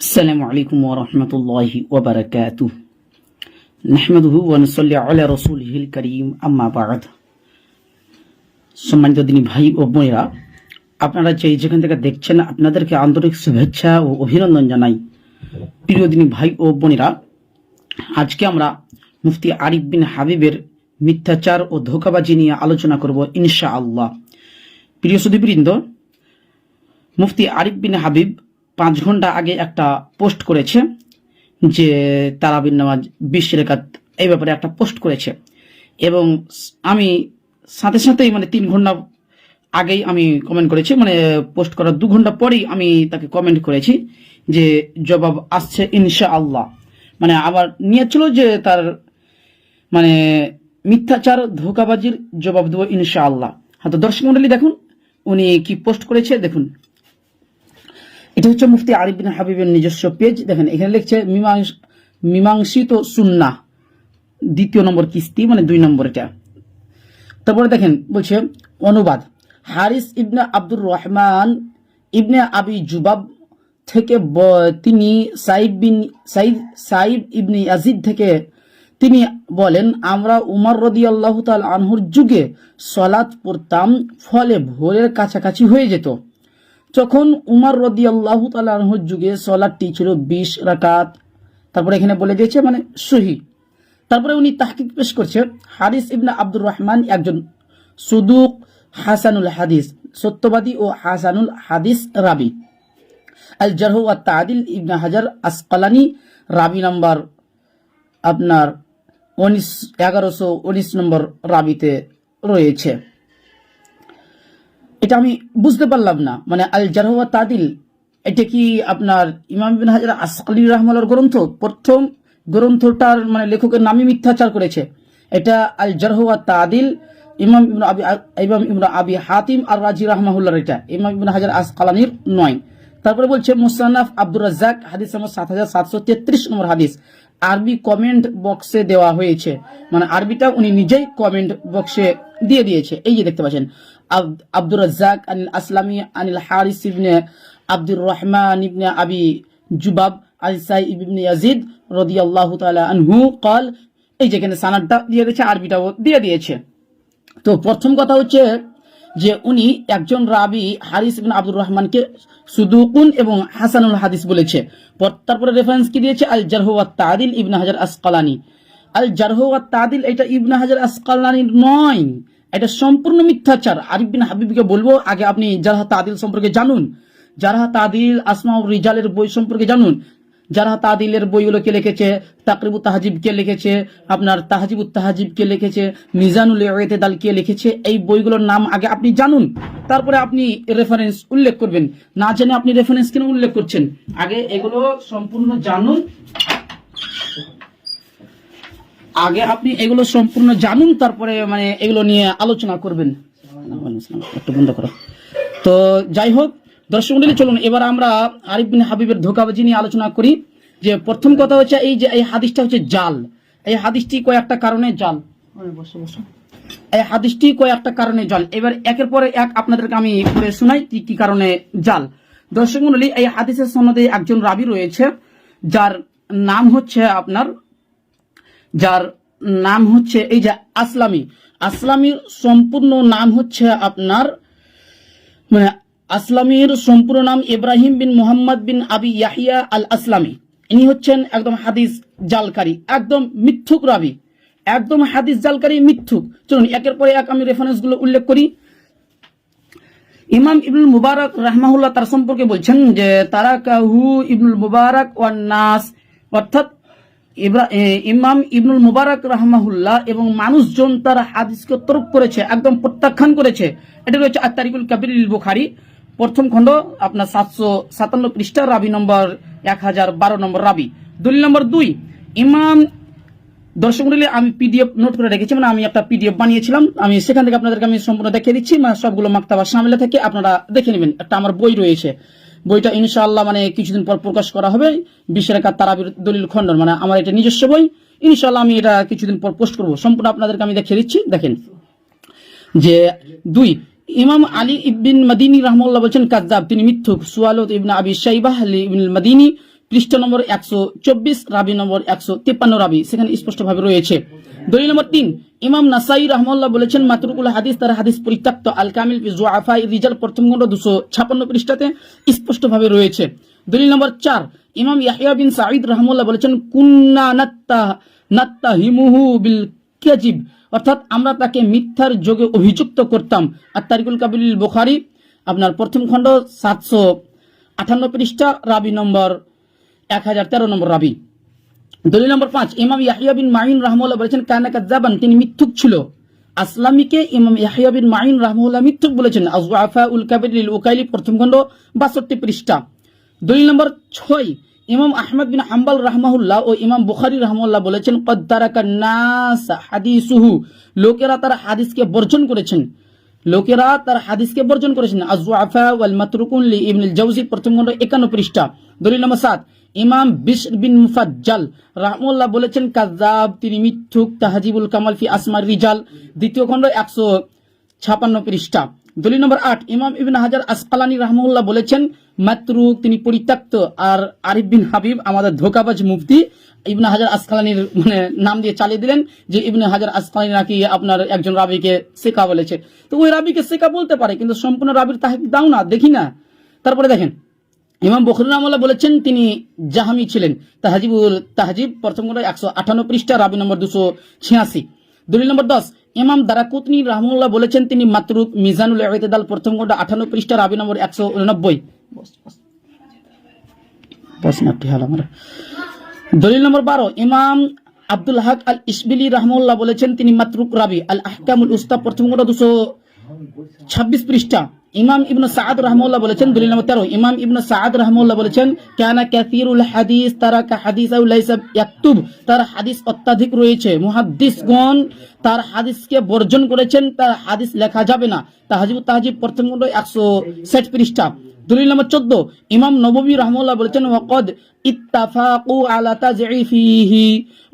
السلام عليكم ورحمة الله وبركاته نحمده ونصلي على رسوله الكريم أما بعد সম্মানিত দিনী ভাই ও বোনেরা আপনারা যে যেখান থেকে দেখছেন আপনাদেরকে আন্তরিক শুভেচ্ছা ও অভিনন্দন জানাই প্রিয় দিনী ভাই ও বোনেরা আজকে আমরা মুফতি আরিফ বিন হাবিবের মিথ্যাচার ও ধোকাবাজি নিয়ে আলোচনা করব ইনশা আল্লাহ প্রিয় সুদীবৃন্দ মুফতি আরিফ বিন হাবিব পাঁচ ঘণ্টা আগে একটা পোস্ট করেছে যে তারাবিন নামাজ বিশ রেখাত এই ব্যাপারে একটা পোস্ট করেছে। এবং আমি সাথে সাথেই মানে তিন ঘণ্টা আগেই আমি কমেন্ট করেছি মানে পোস্ট করার দু ঘণ্টা পরেই আমি তাকে কমেন্ট করেছি যে জবাব আসছে ইনশা আল্লাহ মানে আবার নিয়েছিল যে তার মানে মিথ্যাচার, ধোকাবাজির জবাব দেবো ইনশা আল্লাহ হ্যাঁ তো দর্শক মন্ডলী দেখুন, উনি কি পোস্ট করেছে দেখুন। এটা হচ্ছে মুফতি আরিফ বিন হাবিবের নিজস্ব পেজ দেখেন, এখানে লিখছে মীমাংস মীমাংসিত সুন্না। দ্বিতীয় নম্বর কিস্তি মানে দুই নম্বর এটা। তারপরে দেখেন, বলছে অনুবাদ। হারিস ইবনে আব্দুর রহমান ইবনে আবি জুবাব থেকে তিনি সাইব বিন সাইদ সাইব ইবনে আজিদ থেকে তিনি বলেন, আমরা উমর রদি আল্লাহ তাল আনহুর যুগে সলাৎ পড়তাম, ফলে ভোরের কাছাকাছি হয়ে যেত। যখন উমার রদি আল্লাহ তালাহুর যুগে সলাটটি ছিল বিশ রাকাত, তারপরে এখানে বলে দিয়েছে মানে সহি। তারপরে উনি তাহকিক পেশ করছে, হারিস ইবনা আব্দুর রহমান একজন সুদুক হাসানুল হাদিস, সত্যবাদী ও হাসানুল হাদিস রাবি। আল জারহ ওয়া তাদিল ইবনা হাজার আসকালানি রাবি নাম্বার আপনার উনিশ, এগারোশো উনিশ নম্বর রাবিতে রয়েছে। এটা আমি বুঝতে পারলাম না। মানে আল জারহুয়া তাদিল, এটা কি আপনার ইমাম বিন হাজার আসকালি রহমালার গ্রন্থ? প্রথম গ্রন্থটার মানে লেখকের নামই মিথ্যাচার করেছে। এটা আল জারহুয়া তাদিল, ইমাম ইবন আবি, ইমাম ইবন আবি হাতিম আর রাজি রহমাহুল্লার এটা। ইমাম ইবন হাজার আসকালানির নয়। তারপরে বলছে, মুসান্নাফ আব্দুর রাজ্জাক, হাদিস নম্বর সাত হাজার সাতশো তেত্রিশ নম্বর হাদিস। আরবি কমেন্ট বক্সে দেওয়া হয়েছে। মানে আরবিটা উনি নিজেই কমেন্ট বক্সে দিয়ে দিয়েছে। এই যে দেখতে পাচ্ছেন আব্দুর রাজ্জাক আনিল আসলামী আনিল হারিস ইবনে আব্দুর রহমান ইবনে আবি জুবাব আল সাই ইবনে ইয়াজিদ রদি আল্লাহ আনহু কল এই যেখানে সানাদটা দিয়ে দিয়েছে, আরবিটাও দিয়ে দিয়েছে। তো প্রথম কথা হচ্ছে যে উনি একজন রাবি হারিস ইবিন আব্দুর রহমানকে সুদুকুন এবং হাসানুল হাদিস বলেছে। তারপরে রেফারেন্স কি দিয়েছে? আল জারহুয়া তাদিল ইবনে হাজার আসকালানি। আল জারহুয়া তাদিল এটা ইবনে হাজার আসকালানির নয়। এটা সম্পূর্ণ মিথ্যাচার। আরিফ বিন হাবিবকে বলব, আগে আপনি জারহা তাদিল সম্পর্কে জানুন। জারহা তাদিল আসমাউর রিজালের বই সম্পর্কে জানুন। যারা তাদিলের বইগুলো কে লিখেছে? তাকরিবু তাহাজিব কে লিখেছে? আপনার তাহাজিবু তাহাজিব কে লিখেছে? মিজানুল ইতেদাল কে লিখেছে? এই বইগুলোর নাম আগে আপনি জানুন। তারপরে আপনি রেফারেন্স উল্লেখ করবেন। না জেনে আপনি রেফারেন্স কেন উল্লেখ করছেন? আগে এগুলো সম্পূর্ণ জানুন। আগে আপনি এগুলো সম্পূর্ণ জানুন তারপরে মানে এগুলো নিয়ে আলোচনা করবেন। একটু বন্ধ করো। তো যাই হোক দর্শক মন্ডলী চলুন এবার আমরা আরিফ বিন হাবিবের ধোকাবাজি নিয়ে আলোচনা করি। যে প্রথম কথা হচ্ছে এই যে এই হাদিসটা হচ্ছে জাল। এই হাদিসটি কয়েকটা কারণে জাল। ওই বসো, বসো। এই হাদিসটি কয়েকটা কারণে জাল। এবার একের পরে এক আপনাদেরকে আমি পড়ে শোনাই কি কি কারণে জাল। দর্শক মন্ডলী এই হাদিসের সনদে একজন রাবি রয়েছে যার নাম হচ্ছে আপনার যার নাম হচ্ছে এই যে আসলামী। আসলামীর সম্পূর্ণ নাম হচ্ছে আপনার মানে আসলামীর সম্পূর্ণ নাম ইব্রাহিম বিন মোহাম্মদ বিন আবি ইয়াহিয়া আল আসলামী ইনি হচ্ছেন একদম হাদিস জালকারী, একদম মিথ্যুক রাবি। একদম হাদিস জালকারী মিথ্যুক। চলুন, একের পরে এক আমি রেফারেন্সগুলো উল্লেখ করি। ইমাম ইবনুল মুবারক রাহমাহুল্লাহ তার সম্পর্কে বলছেন যে তারা কাহু ইবনুল মুবারক ওয়ান নাস অর্থাৎ ইমাম ইবনুল মুবারক রাহমাহুল্লাহ এবং মানুষজন তার হাদিসকে তরক করেছে, একদম প্রত্যাখ্যান করেছে। এটা রয়েছে আত্মারিকুল কাবির বুখারি। প্রথম খণ্ড, আপনার সাতশো সাতান্ন পৃষ্ঠা রাবি নম্বর এক হাজার বারো নম্বর রাবি। দলিল নম্বর দুই, ইমাম, দর্শক আমি পিডিএফ নোট করে রেখেছি মানে আমি একটা পিডিএফ বানিয়েছিলাম। আমি সেখান থেকে আপনাদেরকে আমি সম্পূর্ণ দেখিয়ে দিচ্ছি মানে সবগুলো মাক্তাবা সামলে থেকে আপনারা দেখে নেবেন। একটা আমার বই রয়েছে। বইটা ইনশাআল্লাহ মানে কিছুদিন পর প্রকাশ করা হবে। বিশ্বের একা তারাবির দলিল খণ্ডন মানে আমার এটা নিজস্ব বই। ইনশাআল্লাহ আমি এটা কিছুদিন পর পোস্ট করব। সম্পূর্ণ আপনাদেরকে আমি দেখিয়ে দিচ্ছি। দেখেন যে দুই, ইমাম আলী ইবিন মদিনী রহমুল্লাহ বলছেন কাজাব তিনি মিথ্যুক। সুয়ালত ইবিন আবি শাইবাহ ইবিন মদিনী পৃষ্ঠা নম্বর একশো চব্বিশ, রাবি নম্বর একশো তিপ্পান্ন, রাবি, সেখানে স্পষ্টভাবে রয়েছে। দলিল নম্বর তিন, ইমাম নাসাই রহমাল্লাহ বলেছেন, মাতরুকুল হাদিস তার হাদিস পরিত্যক্ত আল কামিল ফি জুআফাই রিজাল প্রথম খণ্ড দুশো ছাপ্পান্ন পৃষ্ঠাতে স্পষ্টভাবে রয়েছে। দলিল নম্বর চার, ইমাম ইয়াহিয়া বিন সাঈদ রহমাল্লাহ বলেছেন, কুন্না নাত্তা নাত্তা হিমুহু বিল কাজিব অর্থাৎ আমরা তাকে মিথ্যার যোগে অভিযুক্ত করতাম। আর তারিকুল কাবিল বুখারি, আপনার প্রথম খণ্ড সাতশো আঠান্ন পৃষ্ঠা, রাবি নম্বর এক হাজার তেরো নম্বর রাবি। দলিল নম্বর পাঁচ, ইমাম ইয়াহিয়া বিন মাইন রহমুল্লাহ বলেছেন, কানা কাজাবান তিনি মিথ্যুক ছিল। আসলামীকে ইমাম ইয়াহিয়া বিন মাইন রহমুল্লাহ মিথ্যুক বলেছেন। আজওয়াফা উল কাবির উকাইলি, প্রথম খণ্ড বাষট্টি পৃষ্ঠা। দলিল নম্বর ছয়, ইমাম আহমদ বিন হাম্বাল রহমাহুল্লাহ ও ইমাম বুখারি রহমুল্লাহ বলেছেন কদ্দারাকা নাস হাদিসুহু লোকেরা তার হাদিসকে বর্জন করেছেন। লোকেরা তার হাদিসকে বর্জন করেছেন। আজওয়াফা ওয়াল প্রথম খণ্ড 51 পৃষ্ঠা। দলিল নম্বর সাত, ইমাম বিশর বিন মুফাজ্জাল রাহমুল্লাহ বলেছেন কাজাব তিনি মিথ্যুক, তাহাজিবুল কামাল ফি আসমার রিজাল। দ্বিতীয় খণ্ড 156 পৃষ্ঠা। দলিল নম্বর আট, ইমাম ইবিন হাজার আসকালানি রাহমুল্লাহ বলেছেন মাতরুক তিনি পরিত্যক্ত। আর আরিফ বিন হাবিব, আমাদের ধোকাবাজ মুফতি, ইবনে হাজার আসকালানির মানে নাম দিয়ে চালিয়ে দিলেন যে ইবনে হাজার আসকালানি নাকি আপনার একজন রাবিকে শেখা বলেছে। তো ওই রাবিকে শেখা বলতে পারে, কিন্তু সম্পূর্ণ রাবির তাহিক দাও না, দেখি না। তারপরে দেখেন, ইমাম বখরুল বলেছেন, তিনি জাহামি ছিলেন, তাহাজিবুল তাহাজিব, প্রথম একশো আঠান্ন পৃষ্ঠা, রাবি নম্বর দুশো ছিয়াশি। দলিল নম্বর দশ, ইমাম দারাকুতনি রহমুল্লাহ বলেছেন, তিনি মাতরুক মিজানুল ইতেদাল, প্রথম খণ্ড আঠান্ন পৃষ্ঠা, রাবি নম্বর একশো উননব্বই। দলিল নম্বর বারো, ইমাম আব্দুল হক আল ইসবিলি রহমুল্লাহ বলেছেন, তিনি মাতরুক রাবি আল আহকামুল উস্তা, প্রথম দুশো ছাব্বিশ পৃষ্ঠা। ইমাম ইবনু সাদ রহমুল্লাহ বলেছেন, দলিল নম্বর তেরো, ইমাম ইবনু সাদ রহমুল্লাহ বলেছেন, কানা কাসিরুল হাদিস তারা হাদিস ইয়াকতুব তার হাদিস অত্যাধিক রয়েছে। মুহাদ্দিসগণ তার হাদিসকে বর্জন করেছেন, তার হাদিস লেখা যাবে না। তাহাজিব তাহাজিব প্রথম একশো ষাট পৃষ্ঠা। দলিল নম্বর চোদ্দ, ইমাম নববী রহমুল্লাহ বলেছেন, ওয়াকদ ইত্তাফাকু আলা তাজঈফিহি।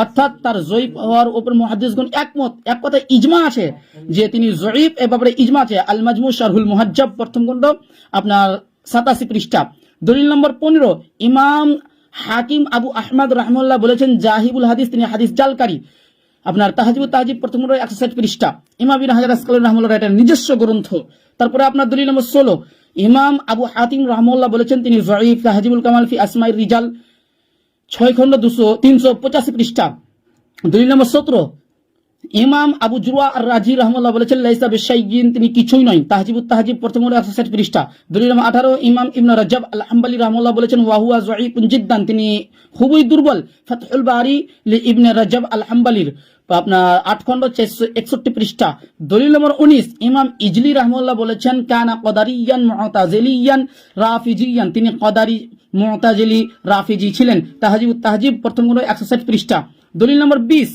অর্থাৎ তার জয়ীফ হওয়ার উপর মুহাদ্দিসগণ একমত। এক কথা ইজমা আছে যে তিনি জয়ীফ এ ব্যাপারে ইজমা আছে। আল মাজমু শারহুল মুহাজ্জাব, প্রথম খণ্ড আপনার সাতাশি পৃষ্ঠা। দলিল নম্বর পনেরো, ইমাম হাকিম আবু আহমদ রহমুল্লাহ বলেছেন, জাহিবুল হাদিস তিনি হাদিস জালকারী। আপনার তাহাজিবু তাহাজিব, প্রথম একশো ষাট পৃষ্ঠা। ইমাম বিন হাজার আসকাল রহমুল্লাহ এটা নিজস্ব গ্রন্থ। তারপরে আপনার দলিল নম্বর ষোলো ইমাম আবু হাতিম রহমুল্লাহ বলেছেন, তিনি জয়ীফ তাহাজিবুল কামাল ফি আসমাই রিজাল ছয় খণ্ড দুশো, তিনশো পঁচাশি পৃষ্ঠা। দলিল নম্বর সতেরো, ইমাম আবু জুয়া আর রাজি রহমুল্লাহ বলেছেন, লাইসা বেশাইগিন তিনি কিছুই নয়, তাহাজিবুত তাহাজিব প্রথম একশো ষাট পৃষ্ঠা। দলিল নম্বর আঠারো, ইমাম ইবন রাজাব আল হাম্বালি রহমুল্লাহ বলেছেন ওয়াহুয়া জয়ীফুন জিদ্দান, তিনি খুবই দুর্বল। ফাতহুল বারি ইবনে রাজাব আল হাম্বালির আপনার আট খণ্ড একষট্টি পৃষ্ঠা। দলিল নম্বর উনিশ, ইমাম ইজলি রহমুল্লাহ বলেছেন, কানা কদারিয়ান মহতাজেলিয়ান রাফিজিয়ান। তিনি কদারি মহতাজেলি রাফিজি ছিলেন। তাহাজিব তাহাজিব, প্রথম খণ্ড একশো ষাট পৃষ্ঠা। দলিল নম্বর বিশ,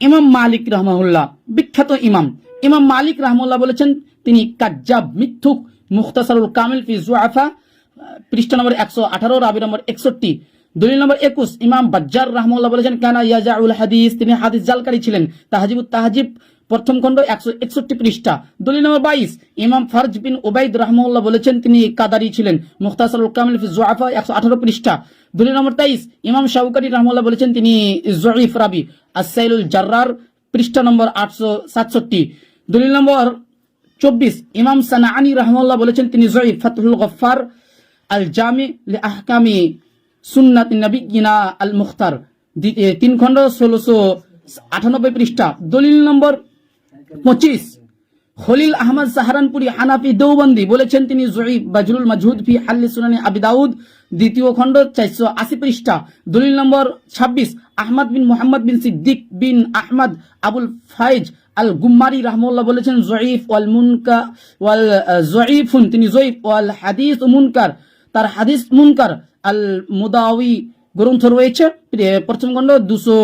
ইমাম মালিক রহমাহুল্লাহ, বিখ্যাত ইমাম। ইমাম মালিক রহমুল্লাহ বলেছেন, তিনি কাজ্জাব মিথ্যুক, মুখতাসারুল কামিল ফি জুআফা, পৃষ্ঠা নম্বর একশো আঠারো, রাবি নম্বর একষট্টি। দলিল নম্বর একুশ, ইমাম বাজ্জার রহমুল্লাহ বলেছেন, কানা ইয়াজাউল হাদিস, তিনি হাদিস জালকারী ছিলেন। তাহাজিব তাহাজিব, প্রথম খণ্ড একশো একষট্টি পৃষ্ঠা। দলিল নম্বর বাইশ, ইমাম ফারজ বিন ওবাইদ রহমুল্লাহ বলেছেন, তিনি কাদারি ছিলেন। মুখতাসারুল কামিল ফি জুআফা, একশো আঠারো পৃষ্ঠা। দলিল নম্বর তেইশ, ইমাম শাউকারি রহমুল্লাহ বলেছেন, তিনি জয়ীফ রাবি আসাইলুল জার্রার, পৃষ্ঠা নম্বর আটশো সাতষট্টি। দলিল নম্বর চব্বিশ, ইমাম সানাআনি রহমুল্লাহ বলেছেন, তিনি জয়ীফ ফাতহুল গফার আল জামি আহকামি সুন্নাত নবীনা আল মুখতার তিন খণ্ড, ষোলোশো আটানব্বই পৃষ্ঠা। দলিল নম্বর পঁচিশ। খলিল আহমদ সাহারানপুরি হানাফি দেওবন্দি বলেছেন তিনি জয়ীব বাজরুল মাজহুদ ফি হাল্লি সুনানি আবি দ্বিতীয় খণ্ড, চারশো আশি পৃষ্ঠা। দলিল নম্বর ছাব্বিশ, আহমদ বিন মোহাম্মদ বিন সিদ্দিক বিন আহমদ আবুল ফাইজ আল গুম্মারি রহমুল্লাহ বলেছেন জয়ীফ ওয়াল মুনকা, ওয়াল জয়ীফুন তিনি জয়ীফ ওয়াল হাদিস মুনকার, তার হাদিস মুনকার আল মুদাউই গ্রন্থ রয়েছে প্রথম খণ্ড দুশো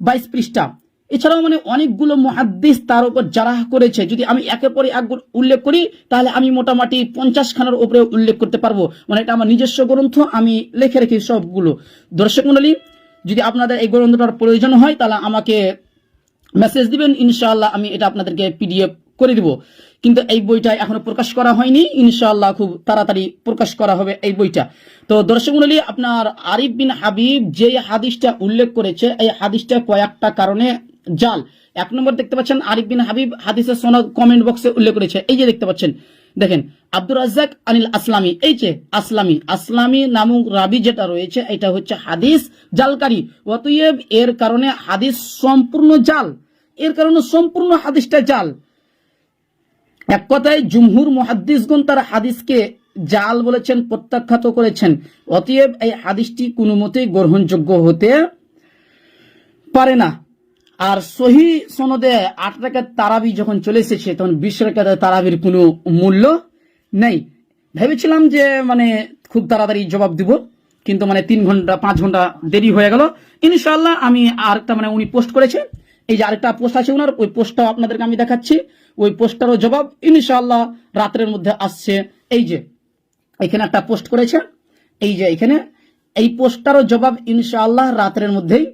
বাইশ পৃষ্ঠা। এছাড়াও মানে অনেকগুলো মহাদ্দিস তার উপর জারাহ করেছে। যদি আমি একের পরে এক উল্লেখ করি, তাহলে আমি মোটামুটি পঞ্চাশ খানার উপরে উল্লেখ করতে পারব। মানে এটা আমার নিজস্ব গ্রন্থ, আমি লেখে রেখি সবগুলো। দর্শক মন্ডলী যদি আপনাদের এই গ্রন্থটার প্রয়োজন হয়, তাহলে আমাকে মেসেজ দিবেন, ইনশাআল্লাহ আমি এটা আপনাদেরকে পিডিএফ করে দিব। কিন্তু এই বইটা এখনও প্রকাশ করা হয়নি। ইনশাআল্লাহ খুব তাড়াতাড়ি প্রকাশ করা হবে এই বইটা। তো দর্শক মন্ডলী, আপনার আরিফ বিন হাবিব যে হাদিসটা উল্লেখ করেছে, এই হাদিসটা কয়েকটা কারণে জাল। এক নম্বর দেখতে পাচ্ছেন, আরিফ বিন হাবিব হাদিসের সনদ কমেন্ট বক্সে উল্লেখ করেছে। এই যে দেখতে পাচ্ছেন, দেখেন, আব্দুর রাজ্জাক আনিল আসলামী। এই যে আসলামী আসলামী নামক রাবি যেটা রয়েছে, এটা হচ্ছে হাদিস জালকারী। অতএব এর কারণে হাদিস সম্পূর্ণ জাল। এর কারণে সম্পূর্ণ হাদিসটা জাল। এক কথায় জুমহুর মুহাদ্দিসগণ তার হাদিসকে জাল বলেছেন, প্রত্যাখ্যাত করেছেন। অতএব এই হাদিসটি কোনো মতেই গ্রহণযোগ্য হতে পারে না। আর সহি সনদে আট টাকার তারাবি যখন চলে এসেছে, তখন বিশ টাকার তারাবির কোনো মূল্য নেই। ভেবেছিলাম যে মানে খুব তাড়াতাড়ি জবাব দিব, কিন্তু মানে তিন ঘণ্টা, পাঁচ ঘণ্টা দেরি হয়ে গেল। ইনশাল্লাহ আমি আরেকটা মানে উনি পোস্ট করেছে এই যে আরেকটা পোস্ট আছে ওনার, ওই পোস্টটাও আপনাদেরকে আমি দেখাচ্ছি। ওই পোস্টারও জবাব ইনশাল্লাহ রাত্রের মধ্যে আসছে। এই যে, এখানে একটা পোস্ট করেছে। এই যে এখানে, এই পোস্টটারও জবাব ইনশাআল্লাহ রাত্রের মধ্যেই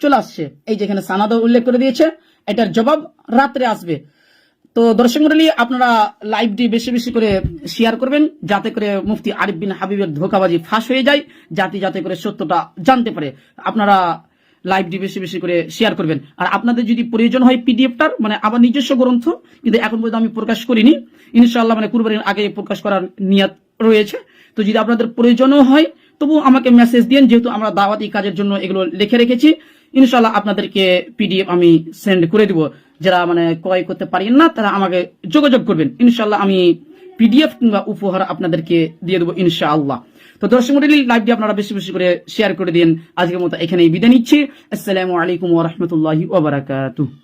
চলে আসছে। এই যে এখানে সানাদও উল্লেখ করে দিয়েছে, এটার জবাব রাত্রে আসবে। তো দর্শক মন্ডলী, আপনারা লাইভটি বেশি বেশি করে শেয়ার করবেন, যাতে করে মুফতি আরিফ বিন হাবিবের ধোকাবাজি ফাঁস হয়ে যায় জাতি যাতে করে সত্যটা জানতে পারে। আপনারা লাইভটি বেশি বেশি করে শেয়ার করবেন। আর আপনাদের যদি প্রয়োজন হয় পিডিএফটার মানে আমার নিজস্ব গ্রন্থ, কিন্তু এখন পর্যন্ত আমি প্রকাশ করিনি, ইনশাআল্লাহ মানে কুরবানির আগে প্রকাশ করার নিয়াত রয়েছে। তো যদি আপনাদের প্রয়োজনও হয় তবু আমাকে মেসেজ দিন, যেহেতু আমরা দাওয়াতি কাজের জন্য এগুলো লিখে রেখেছি, ইনশাআল্লাহ আপনাদেরকে পিডিএফ আমি সেন্ড করে দিব। যারা মানে ক্রয় করতে পারেন না, তারা আমাকে যোগাযোগ করবেন। ইনশাআল্লাহ আমি পিডিএফ কিংবা উপহার আপনাদেরকে দিয়ে দেবো, ইনশাআল্লাহ। তো দর্শক মন্ডলী লাইভটি আপনারা বেশি বেশি করে শেয়ার করে দিন। আজকের মতো এখানেই বিদায় নিচ্ছি। আসসালামু আলাইকুম ওয়া রাহমাতুল্লাহি ওয়া বারাকাতুহু।